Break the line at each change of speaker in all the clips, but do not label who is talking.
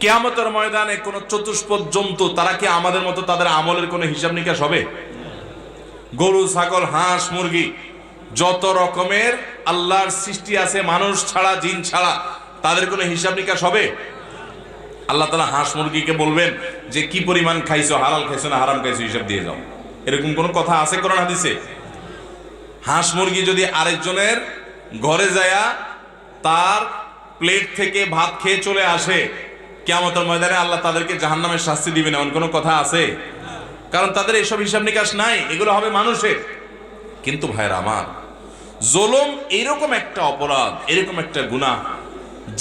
কেয়ামতের ময়দানে কোন চতুষ্পদ জন্তু, তারা কি আমাদের মতো তাদের আমলের কোনো হিসাব নিকাশ হবে? গরু, ছাগল, হাঁস, মুরগি, যত রকমের আল্লাহর সৃষ্টি আছে, মানুষ ছাড়া, জিন ছাড়া, তাদের কোনো হিসাব নিকাশ হবে? আল্লাহ তালা হাঁস, মুরগিকে বলবেন যে, কি পরিমাণ খাইছো? হালাল খাইছো না হারাম খাইছো? হিসাব দিয়ে যাও। এরকম কোনো কথা আছে কোরআন হাদিসে? হাঁস, মুরগি যদি আরেকজনের ঘরে যায়া তার প্লেট থেকে ভাত খেয়ে চলে আসে কেমতের ময়দানে আল্লাহ তাদেরকে জাহান্নামের শাস্তি দিবেন, এমন কোনো কথা আছে? কারণ তাদের এসব হিসাব নিকাশ নাই, এগুলো হবে মানুষের। কিন্তু ভাইরা আমার, জোলম এরকম একটা অপরাধ, এরকম একটা গুনাহ,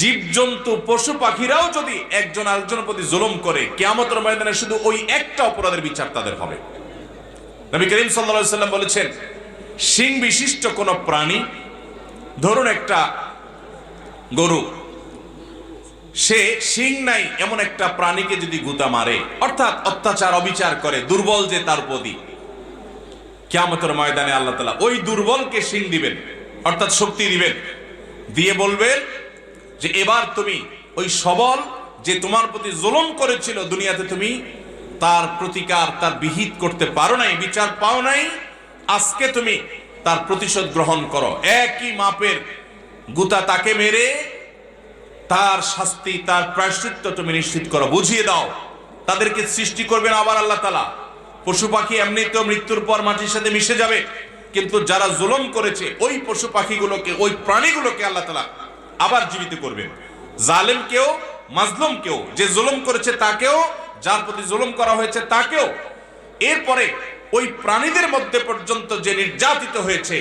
জীবজন্তু, পশু পাখিরাও যদি একজন আরেকজনের প্রতি জুলুম করে, কেয়ামতের ময়দানে শুধু ওই একটা অপরাধের বিচার তাদের হবে। নবী করিম সাল্লা সাল্লাম বলেছেন সিং বিশিষ্ট কোন প্রাণী, ধরুন একটা গরু সে সিং নাই, এমন একটা প্রাণীকে যদি গুতা মারে, অর্থাৎ অত্যাচার, অবিচার করে, দুর্বল যে তার প্রতি। কেয়ামতের ময়দানে আল্লাহ তালা ওই দুর্বলকে সিং দিবেন, অর্থাৎ শক্তি দিবেন। দিয়ে বলবেন যে, এবার তুমি ওই সবল যে তোমার প্রতি জুলুম করেছিল দুনিয়াতে তুমি, তার প্রতিকার, তার বিহিত করতে পারো নাই, বিচার পাও নাই, আজকে তুমি তার প্রতিশোধ গ্রহণ করো। একই মাপের গুতা তাকে মেরে তার শাস্তি, তার প্রায়শ্চিত্ত তুমি নিশ্চিত করো, বুঝিয়ে দাও। তাদেরকে সৃষ্টি করবেন আবার আল্লাহ তালা পশু পাখি এমনিতেও মৃত্যুর পর মাটির সাথে মিশে যাবে, কিন্তু যারা জুলম করেছে, ওই পশু পাখিগুলোকে, ওই প্রাণীগুলোকে আল্লাহ তালা আবার জীবিত করবেন। জালেম কেউ, মাজলুম কেউ, যে জুলম করেছে তাকেও, যার প্রতি জুলম করা হয়েছে তাকেও। এরপরে ওই প্রাণীদের মধ্যে পর্যন্ত যে নির্যাতিত হয়েছে,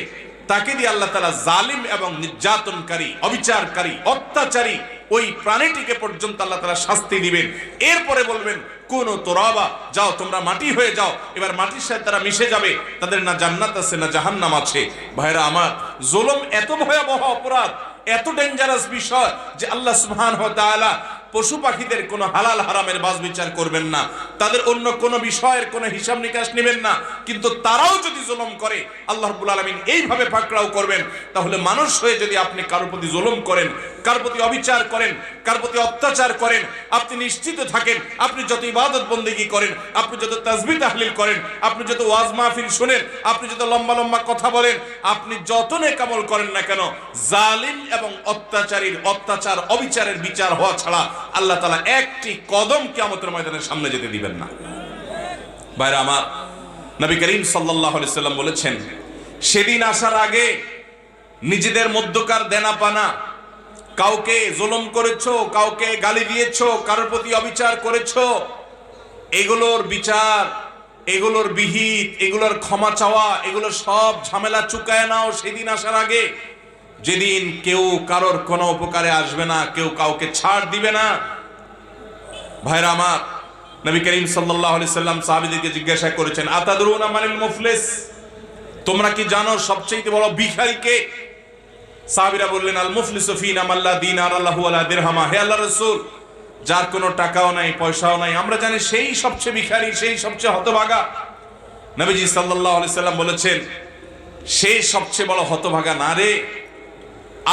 তাকে দিয়ে আল্লাহ তালা জালিম এবং নির্যাতনকারী, অবিচারকারী, অত্যাচারী ওই প্রাণীটিকে পর্যন্ত আল্লাহ তালা শাস্তি দিবেন। এরপরে বলবেন, কোন তোরাবা, যাও তোমরা মাটি হয়ে যাও। এবার মাটির সাথে তারা মিশে যাবে। তাদের না জান্নাত আছে, না জাহান্নাম আছে। ভাইরা আমার, জোলম এত ভয়াবহ অপরাধ, এত ডেঞ্জারাস বিষয় যে আল্লাহ তাআলা পশু পাখিদের কোনো হালাল হারামের বাজ বিচার করবেন না। তাদের অন্য কোনো বিষয়ের কোনো হিসাব নিকাশ নেবেন না। কিন্তু তারাও যদি জুলুম করে, আল্লাহ আলামিন এইভাবে পাকড়াও করবেন, তাহলে মানুষ হয়ে যদি আপনি কারোর প্রতি জুলুম করেন কার প্রতি অবিচার করেন, কার প্রতি অত্যাচার করেন, আপনি নিশ্চিত থাকেন, আপনি যত ইবাদত বন্দেগি করেন, আপনি যত তাজবি তাহলিল করেন, আপনি যত ওয়াজ মাহফিল শুনেন, আপনি যত লম্বা লম্বা কথা বলেন, আপনি যত নেকামল করেন না কেন, জালিম এবং অত্যাচারীর অত্যাচার, অবিচারের বিচার হওয়া ছাড়া আল্লাহ তালা একটি কদম কিয়ামতের ময়দানের সামনে যেতে দিবেন না। বাইরে আমার, নবী করিম সাল্লাহ সাল্লাম বলেছেন, সেদিন আসার আগে নিজেদের মধ্যকার দেনা পানা কাউকে জুলুম করেছ, কাউকে গালি দিয়েছ, কারোর প্রতি অবিচার করেছ, এগুলোর বিচার, এগুলোর বিহিত, এগুলোর ক্ষমা চাওয়া, এগুলো সব ঝামেলা চুকায় নাও সেদিন আসার আগে। যেদিন কেউ কারোর কোনো উপকারে আসবে না, কেউ কাউকে ছাড় দিবে না। ভাইরা আমার, নবী করিম আলাইহি সাল্লাম সাহাবীদেরকে জিজ্ঞাসা করেছেন, আতাদরুনা মানিল মুফলিস? তোমরা কি জানো সবচেয়ে বড় ভিখারি কে সাহাবীরা বললেন, আল মুফলিসু ফিনা মাল্লা দিনার আল্লাহু ওয়ালা দিরহামা। হে আল্লাহর রাসূল, যার কোনো টাকাও নাই, পয়সাও নাই, আমরা জানি সেই সবচেয়ে ভিখারি, সেই সবচেয়ে হতভাগা। নবীজি সাল্লাল্লাহু আলাইহি সাল্লাম বলেছেন সেই সবচেয়ে বড় হতভাগা না রে?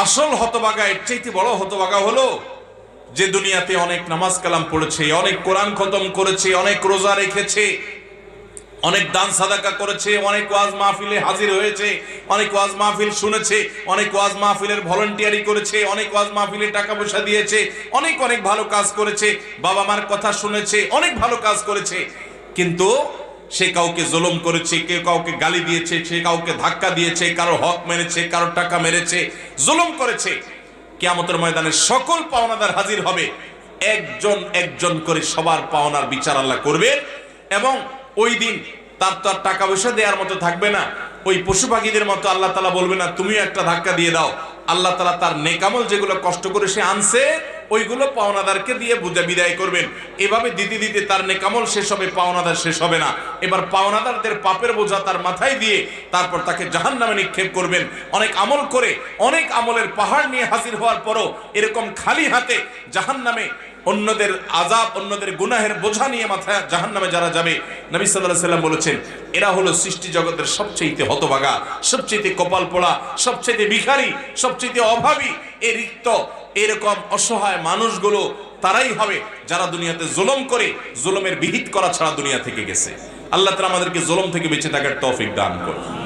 আসল হতভাগা, এর চাইতে বড় হতভাগা হলো যে দুনিয়াতে অনেক নামাজ কালাম পড়েছে, অনেক কোরআন খতম করেছে, অনেক রোজা রেখেছে অনেক দান সাদাকা করেছে, অনেক ওয়াজ মাহফিলে হাজির হয়েছে, অনেক ওয়াজ মাহফিল শুনেছে, অনেক ওয়াজ মাহফিলের ভলেন্টিয়ারি করেছে, অনেক ওয়াজ মাহফিলে টাকা পয়সা দিয়েছে, অনেক অনেক ভালো কাজ করেছে, বাবা মার কথা শুনেছে, অনেক ভালো কাজ করেছে। কিন্তু সে কাউকে জুলুম করেছে, কেউ কাউকে গালি দিয়েছে, সে কাউকে ধাক্কা দিয়েছে, কারও হক মেরেছে কারও টাকা মেরেছে, জুলুম করেছে। কেয়ামতের ময়দানে সকল পাওনাদার হাজির হবে, একজন একজন করে সবার পাওনার বিচার আল্লাহ করবেন, এবং ওই দিন তার তো আর টাকা পয়সা দেওয়ার মতো থাকবে না। ওই পশু পাখিদের মতো আল্লাহ তালা বলবে না, তুমিও একটা ধাক্কা দিয়ে দাও। আল্লাহ তালা তার নেকামল যেগুলো কষ্ট করে সে আনছে, ওইগুলো পাওনাদারকে দিয়ে বুঝে বিদায় করবেন। এভাবে দিতে দিতে তার নেকামল শেষ হবে, পাওনাদার শেষ হবে না। এবার পাওনাদারদের পাপের বোঝা তার মাথায় দিয়ে তারপর তাকে জাহান নামে নিক্ষেপ করবেন। অনেক আমল করে, অনেক আমলের পাহাড় নিয়ে হাজির হওয়ার পরও এরকম খালি হাতে জাহান নামে অন্যদের আজাব অন্যদের গুনাহের বোঝা নিয়ে মাথায় জাহান নামে যারা যাবে, নবী সাল্লাহ সাল্লাম বলেছেন, এরা হলো সৃষ্টি জগতের সবচেয়ে হতভাগা সবচেয়ে কপাল পোড়া সবচেয়ে ভিখারি সবচেয়ে অভাবী। এ রিক্ত, এরকম অসহায় মানুষগুলো তারাই হবে যারা দুনিয়াতে জুলুম করে, জুলুমের বিহিত করা ছাড়া দুনিয়া থেকে গেছে। আল্লাহ তালা আমাদেরকে জুলুম থেকে বেঁচে থাকার তৌফিক দান করুন।